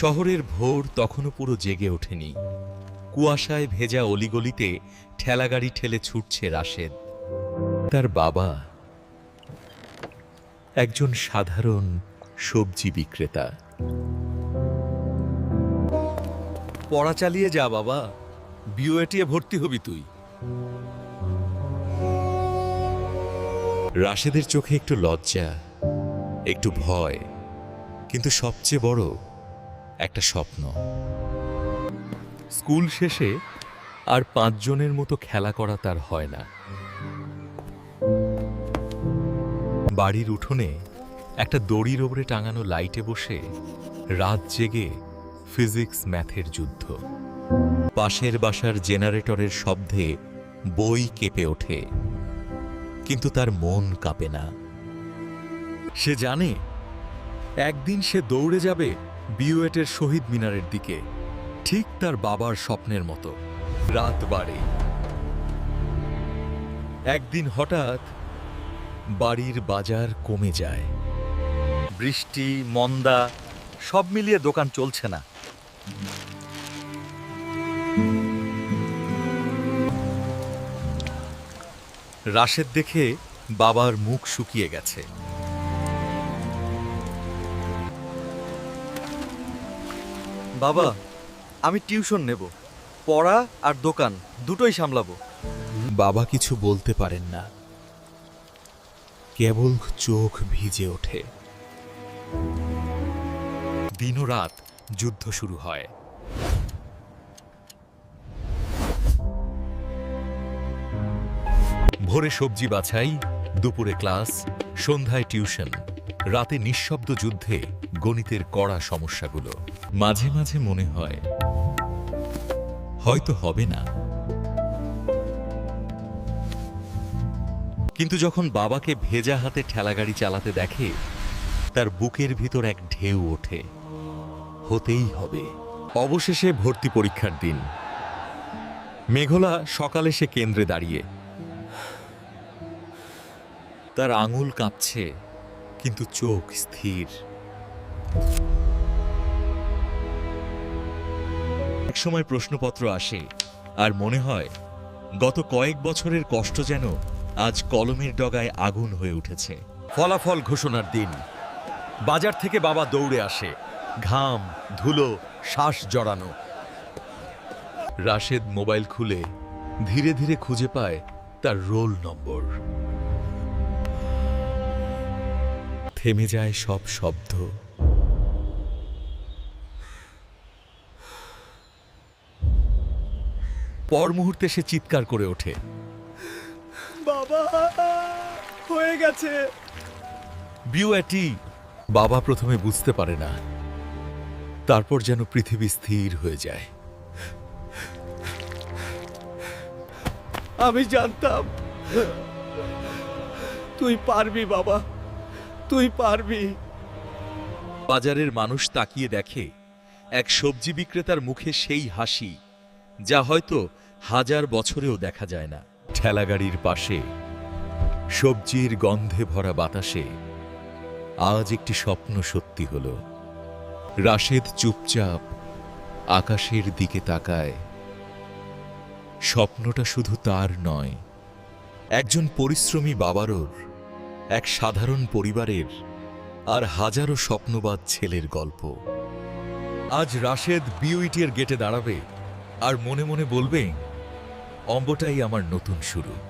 শহরের ভোর তখনও পুরো জেগে ওঠেনি। কুয়াশায় ভেজা অলিগলিতে ঠেলাগাড়ি ঠেলে ছুটছে রাশেদ। তার বাবা একজন সাধারণ সবজি বিক্রেতা। পড়া চালিয়ে যা বাবা বিওএটিয়ে ভর্তি হবি তুই। রাশেদের চোখে একটু লজ্জা, একটু ভয়, কিন্তু সবচেয়ে বড় একটা স্বপ্ন। স্কুল শেষে আর পাঁচজনের মতো খেলা করা তার হয় না। বাড়ির উঠোনে একটা দড়ির ওপরে টাঙানো লাইটে বসে রাত জেগে ফিজিক্স ম্যাথের যুদ্ধ। পাশের বাসার জেনারেটরের শব্দে বই কেঁপে ওঠে, কিন্তু তার মন কাঁপে না। সে জানে, একদিন সে দৌড়ে যাবে বিউয়েটের শহীদ মিনারের দিকে, ঠিক তার বাবার স্বপ্নের মতো। রাত বাড়ে। একদিন হঠাৎ বাড়ির বাজার কমে যায়। বৃষ্টি, মন্দা, সব মিলিয়ে দোকান চলছে না। রাশেদ দেখে বাবার মুখ শুকিয়ে গেছে। বাবা, আমি টিউশন নেব। পড়া আর দোকান দুটোই সামলাবো। বাবা কিছু বলতে পারেন না। কেবল চোখ ভিজে ওঠে। দিনরাত যুদ্ধ শুরু হয়। ভোরে সবজি বাছাই, দুপুরে ক্লাস, সন্ধ্যায় টিউশন। রাতে নিঃশব্দ যুদ্ধে গণিতের কড়া সমস্যাগুলো। মাঝে মাঝে মনে হয়, হয়তো হবে না। কিন্তু যখন বাবাকে ভেজা হাতে ঠেলাগাড়ি চালাতে দেখে, তার বুকের ভিতর এক ঢেউ ওঠে। হতেই হবে। অবশেষে ভর্তি পরীক্ষার দিন। মেঘলা সকালে সে কেন্দ্রে দাঁড়িয়ে। তার আঙুল কাঁপছে। কিন্তু চোখ স্থির। একসময় প্রশ্নপত্র আসে, আর মনে হয়, গত কয়েক বছরের কষ্ট যেন আজ কলমের ডগায় আগুন হয়ে উঠেছে। ফলাফল ঘোষণার দিন। বাজার থেকে বাবা দৌড়ে আসে, ঘাম, ধুলো, শ্বাস জড়ানো। রাশেদ মোবাইল খুলে ধীরে ধীরে খুঁজে পায় তার রোল নম্বর। থেমে যায় সব শব্দ। পর মুহূর্তে সে চিৎকার করে ওঠে। বাবা হয়ে গেছে। বাবা প্রথমে বুঝতে পারে না। তারপর যেন পৃথিবী স্থির হয়ে যায়। আমি জানতাম। তুই পারবি বাবা। তুই পারবি। বাজারের মানুষ তাকিয়ে দেখে, এক সবজি বিক্রেতার মুখে সেই হাসি, যা হয়তো হাজার বছরেও দেখা যায় না। ঠেলাগাড়ির পাশে, সবজির গন্ধে ভরা বাতাসে, আজ একটি স্বপ্ন সত্যি হল। রাশেদ চুপচাপ আকাশের দিকে তাকায়। স্বপ্নটা শুধু তার নয়, একজন পরিশ্রমী বাবারও এক সাধারণ পরিবারের আর হাজারো স্বপ্নবাদ ছেলের গল্প। আজ রাশেদ বিউইটির গেটে দাঁড়াবে আর মনে মনে বলবে, অম্বটাই আমার নতুন শুরু।